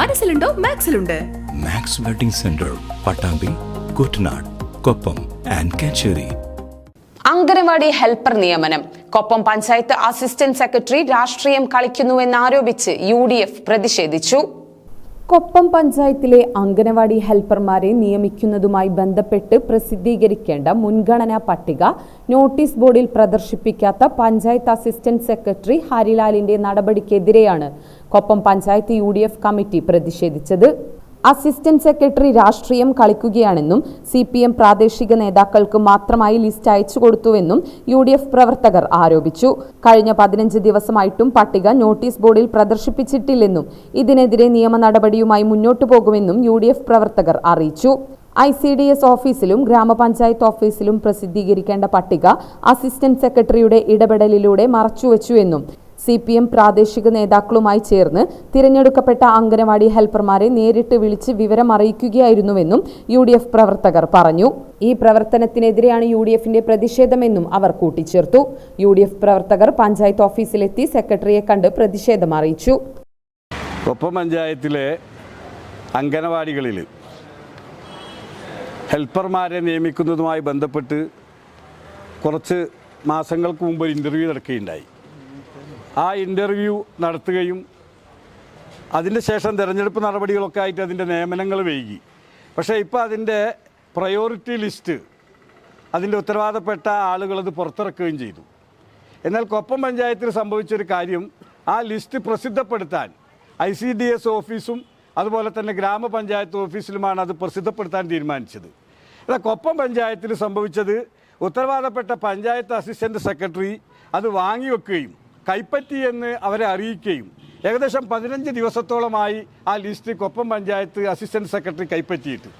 മനസ്സിലുണ്ടോ? മാക്സിലുണ്ട്. Max wedding centre Pattambi Kuttanad Koppam and Kachery. Anganwadi helper നിയമനം. Koppam panchayat assistant secretary രാഷ്ട്രീയം കളിക്കുന്നുവെന്നാരോപിച്ച് U D F പ്രതിഷേധിച്ചു. കൊപ്പം പഞ്ചായത്തിലെ അംഗനവാടി ഹെൽപ്പർമാരെ നിയമിക്കുന്നതുമായി ബന്ധപ്പെട്ട് പ്രസിദ്ധീകരിക്കേണ്ട മുൻഗണനാ പട്ടിക നോട്ടീസ് ബോർഡിൽ പ്രദർശിപ്പിക്കാത്ത പഞ്ചായത്ത് അസിസ്റ്റന്റ് സെക്രട്ടറി ഹരിലാലിന്റെ നടപടിക്കെതിരെയാണ് കൊപ്പം പഞ്ചായത്ത് യു കമ്മിറ്റി പ്രതിഷേധിച്ചത്. അസിസ്റ്റന്റ് സെക്രട്ടറി രാഷ്ട്രീയം കളിക്കുകയാണെന്നും സി പി എം പ്രാദേശിക നേതാക്കൾക്ക് മാത്രമായി ലിസ്റ്റ് അയച്ചു കൊടുത്തുവെന്നും യു ഡി എഫ് പ്രവർത്തകർ ആരോപിച്ചു. കഴിഞ്ഞ പതിനഞ്ച് ദിവസമായിട്ടും പട്ടിക നോട്ടീസ് ബോർഡിൽ പ്രദർശിപ്പിച്ചിട്ടില്ലെന്നും ഇതിനെതിരെ നിയമ നടപടിയുമായി മുന്നോട്ടു പോകുമെന്നും യു ഡി എഫ് പ്രവർത്തകർ അറിയിച്ചു. ഐ സി ഡി എസ് ഓഫീസിലും ഗ്രാമപഞ്ചായത്ത് ഓഫീസിലും പ്രസിദ്ധീകരിക്കേണ്ട പട്ടിക അസിസ്റ്റന്റ് സെക്രട്ടറിയുടെ ഇടപെടലിലൂടെ മറച്ചുവെച്ചുവെന്നും സി പി എം പ്രാദേശിക നേതാക്കളുമായി ചേർന്ന് തിരഞ്ഞെടുക്കപ്പെട്ട അംഗനവാടി ഹെൽപ്പർമാരെ നേരിട്ട് വിളിച്ച് വിവരം അറിയിക്കുകയായിരുന്നുവെന്നും യു ഡി എഫ് പ്രവർത്തകർ പറഞ്ഞു. ഈ പ്രവർത്തനത്തിനെതിരെയാണ് യു ഡി എഫിന്റെ പ്രതിഷേധമെന്നും അവർ കൂട്ടിച്ചേർത്തു. യു ഡി എഫ് പ്രവർത്തകർ പഞ്ചായത്ത് ഓഫീസിലെത്തി സെക്രട്ടറിയെ കണ്ട് പ്രതിഷേധം അറിയിച്ചു. കൊപ്പം പഞ്ചായത്തിലെ അംഗനവാടികളിൽ ഹെൽപ്പർമാരെ നിയമിക്കുന്നതുമായി ബന്ധപ്പെട്ട് കുറച്ച് മാസങ്ങൾക്ക് മുമ്പ് ഒരു ഇന്റർവ്യൂ നടക്കുകയുണ്ടായി. ആ ഇന്റർവ്യൂ നടത്തുകയും അതിന്റെ ശേഷം തിരഞ്ഞെടുപ്പ് നടപടികളൊക്കെ ആയിട്ട് അതിന്റെ നിയമനങ്ങൾ വൈകി. പക്ഷേ ഇപ്പോൾ അതിന്റെ പ്രയോറിറ്റി ലിസ്റ്റ് അതിന്റെ ഉത്തരവാദപ്പെട്ട ആളുകളത് പുറത്തിറക്കുകയും ചെയ്തു. എന്നാൽ കൊപ്പം പഞ്ചായത്തിൽ സംഭവിച്ചൊരു കാര്യം ആ ലിസ്റ്റ് പ്രസിദ്ധപ്പെടുത്താൻ ഐ സി ഡി എസ് ഓഫീസും അതുപോലെ തന്നെ ഗ്രാമപഞ്ചായത്ത് ഓഫീസിലുമാണ് അത് പ്രസിദ്ധപ്പെടുത്താൻ തീരുമാനിച്ചത്. എന്നാൽ കൊപ്പം പഞ്ചായത്തിൽ സംഭവിച്ചത് ഉത്തരവാദപ്പെട്ട പഞ്ചായത്ത് അസിസ്റ്റന്റ് സെക്രട്ടറി അത് വാങ്ങിവെക്കുകയും കൈപ്പറ്റി എന്ന് അവരെ അറിയിക്കുകയും ഏകദേശം പതിനഞ്ച് ദിവസത്തോളമായി ആ list Koppam panchayat assistant secretary കൈപ്പറ്റിയിട്ട്.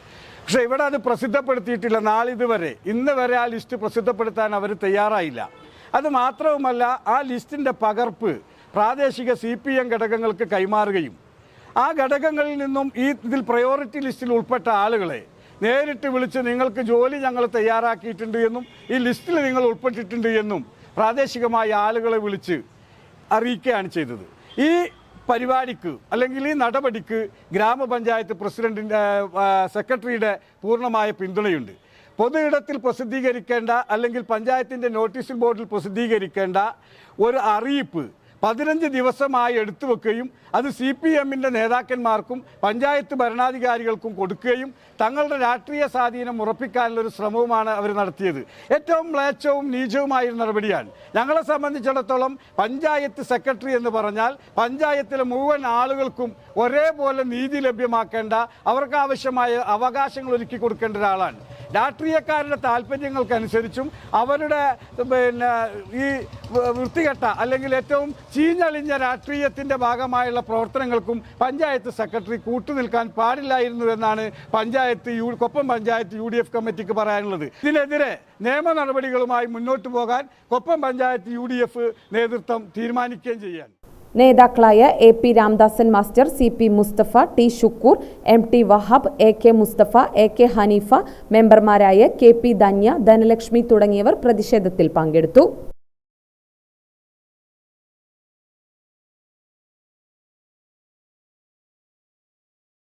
പക്ഷേ ഇവിടെ അത് പ്രസിദ്ധപ്പെടുത്തിയിട്ടില്ല നാളിതുവരെ. ഇന്ന് വരെ ആ ലിസ്റ്റ് പ്രസിദ്ധപ്പെടുത്താൻ അവർ തയ്യാറായില്ല. അത് മാത്രവുമല്ല ആ ലിസ്റ്റിന്റെ പകർപ്പ് പ്രാദേശിക സി പി എം ഘടകങ്ങൾക്ക് കൈമാറുകയും ആ ഘടകങ്ങളിൽ നിന്നും ഈ ഇതിൽ പ്രയോറിറ്റി ലിസ്റ്റിൽ ഉൾപ്പെട്ട ആളുകളെ നേരിട്ട് വിളിച്ച് നിങ്ങൾക്ക് ജോലി ഞങ്ങൾ തയ്യാറാക്കിയിട്ടുണ്ട് എന്നും ഈ ലിസ്റ്റിൽ നിങ്ങൾ ഉൾപ്പെട്ടിട്ടുണ്ട് എന്നും പ്രാദേശികമായ ആളുകളെ വിളിച്ച് അറിയിക്കുകയാണ് ചെയ്തത്. ഈ പരിപാടിക്ക് അല്ലെങ്കിൽ ഈ നടപടിക്ക് ഗ്രാമപഞ്ചായത്ത് പ്രസിഡന്റിന്റെ സെക്രട്ടറിയുടെ പൂർണമായ പിന്തുണയുണ്ട്. പൊതു ഇടത്തിൽ പ്രസിദ്ധീകരിക്കേണ്ട അല്ലെങ്കിൽ പഞ്ചായത്തിന്റെ നോട്ടീസ് ബോർഡിൽ പ്രസിദ്ധീകരിക്കേണ്ട ഒരു അറിയിപ്പ് പതിനഞ്ച് ദിവസമായി എടുത്തു വെക്കുകയും അത് സി പി എമ്മിന്റെ നേതാക്കന്മാർക്കും പഞ്ചായത്ത് ഭരണാധികാരികൾക്കും കൊടുക്കുകയും തങ്ങളുടെ രാഷ്ട്രീയ സ്വാധീനം ഉറപ്പിക്കാനുള്ള ഒരു ശ്രമവുമാണ് അവർ നടത്തിയത്. ഏറ്റവും മ്ലേച്ഛവും നീചവുമായ നടപടിയാണ്. ഞങ്ങളെ സംബന്ധിച്ചിടത്തോളം പഞ്ചായത്ത് സെക്രട്ടറി എന്ന് പറഞ്ഞാൽ പഞ്ചായത്തിലെ മുഴുവൻ ആളുകൾക്കും ഒരേപോലെ നീതി ലഭ്യമാക്കേണ്ട അവർക്ക് ആവശ്യമായ അവകാശങ്ങൾ ഒരുക്കി കൊടുക്കേണ്ട ഒരാളാണ്. രാഷ്ട്രീയക്കാരുടെ താല്പര്യങ്ങൾക്കനുസരിച്ചും അവരുടെ പിന്നെ ഈ വൃത്തികെട്ട അല്ലെങ്കിൽ ഏറ്റവും ചീഞ്ഞളിഞ്ഞ രാഷ്ട്രീയത്തിന്റെ ഭാഗമായുള്ള പ്രവർത്തനങ്ങൾക്കും പഞ്ചായത്ത് സെക്രട്ടറി കൂട്ടുനിൽക്കാൻ പാടില്ലായിരുന്നു എന്നാണ് panchayat U Koppam panchayat U D F കമ്മിറ്റിക്ക് പറയാനുള്ളത്. ഇതിനെതിരെ നിയമ നടപടികളുമായി മുന്നോട്ട് പോകാൻ Koppam panchayat U D F നേതൃത്വം തീരുമാനിക്കുകയും ചെയ്യാൻ. നേതാക്കളായ A P Ramdasan master C P Mustafa T Shukkoor M T Wahab A K Mustafa A K Haneefa മെമ്പർമാരായ കെ പി ധന്യ ധനലക്ഷ്മി തുടങ്ങിയവർ പ്രതിഷേധത്തിൽ പങ്കെടുത്തു.